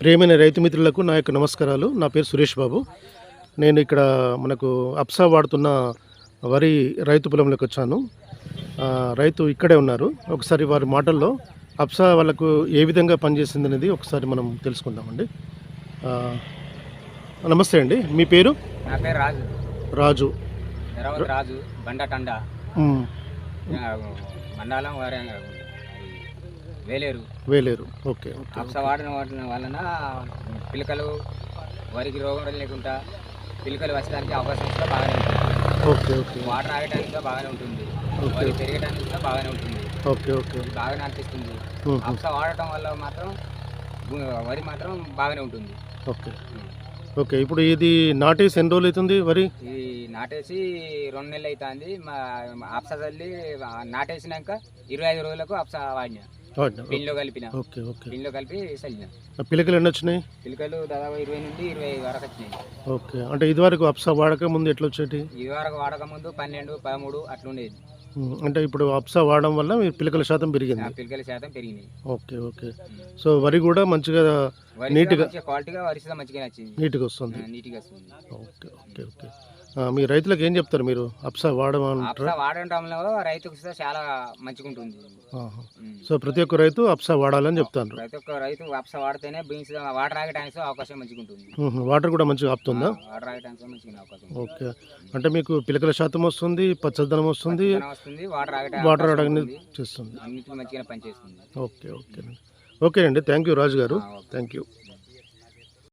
ప్రియమైన రైతు మిత్రులకు నా యొక్క నమస్కారాలు. నా పేరు సురేష్ బాబు. నేను ఇక్కడ మనకు అప్సా వాడుతున్న వరి రైతు పొలంలోకి వచ్చాను. రైతు ఇక్కడే ఉన్నారు. ఒకసారి వారి మాటల్లో అప్సా వాళ్ళకు ఏ విధంగా పనిచేసింది అనేది ఒకసారి మనం తెలుసుకుందామండి. నమస్తే అండి. మీ పేరు? నా పేరు రాజు. రాజు. రాజు బండటండ మ్, ఆ, మండలం వేలేరు. వేలేరు. ఓకే అప్స వాడిన వాటిన వలన పిలకలు వరికి రోగం లేకుండా పిలకలు వచ్చడానికి అవకాశం కూడా బాగానే ఉంటుంది. Okay okay. వాటర్ ఆగడానికి కూడా బాగానే ఉంటుంది. వరి పెరగడానికి కూడా బాగానే ఉంటుంది. Okay okay. బాగానే అనిపిస్తుంది. అప్స వాడటం వల్ల మాత్రం వరి మాత్రం బాగానే ఉంటుంది. ఓకే. ఓకే ఇప్పుడు ఇది నాటేసి ఎన్ని రోజులు అవుతుంది వరి? ఇది నాటేసి రెండు నెలలు అవుతుంది. మా అప్స చల్లి నాటేసినాక ఇరవై ఐదు రోజులకు అప్స వాడిన. పిల్లో కలిపిన. Okay okay. కలిపి చల్లిన పిలకలు ఎన్ని వచ్చినాయి? పిలకలు దాదాపు ఇరవై నుండి ఇరవై వరకు వచ్చినాయి. ఓకే. అంటే ఇదివరకు అప్సా వాడక ముందు ఎట్లా వచ్చేటి? ఇది వరకు వాడక ముందు పన్నెండు పదమూడు అట్లుండేది ఉమ్, అంటే ఇప్పుడు అప్సా వాడడం వల్ల మీ పిలకల శాతం పెరిగింది. పిలకల శాతం పెరిగినాయి. Okay okay. సో వరి కూడా మంచిగా నీట్గా- క్వాలిటీగా వరిస మంచిగా నచ్చింది నీట్గా వస్తుంది. నీట్గా వస్తుంది. Okay okay okay. మీ రైతులకు ఏం చెప్తారు మీరు? అప్సా వాడమంటారా? వాడటంలో రైతుకు చాలా మంచిగా ఉంటుంది. సో ప్రతి ఒక్క రైతు అప్సా వాడాలని చెప్తాను ప్రతి ఒక్క రైతు అప్స వాడితేనే బీన్స్ వాటర్ ఆగటానికి అవకాశం మంచిగా ఉంటుంది వాటర్ కూడా మంచిగా ఆపుతుందా? వాటర్ ఆగటానికి మంచిగా అవకాశం. ఓకే. అంటే మీకు పిలకల శాతం వస్తుంది పచ్చదనం వస్తుంది వాటర్ ఆగటానికి వాటర్ ఉంటుంది. చేస్తుంది. అన్నిటికీ మంచిగా పనిచేస్తుంది. Okay okay. ఓకే అండి థ్యాంక్ యూ రాజు గారు. Thank you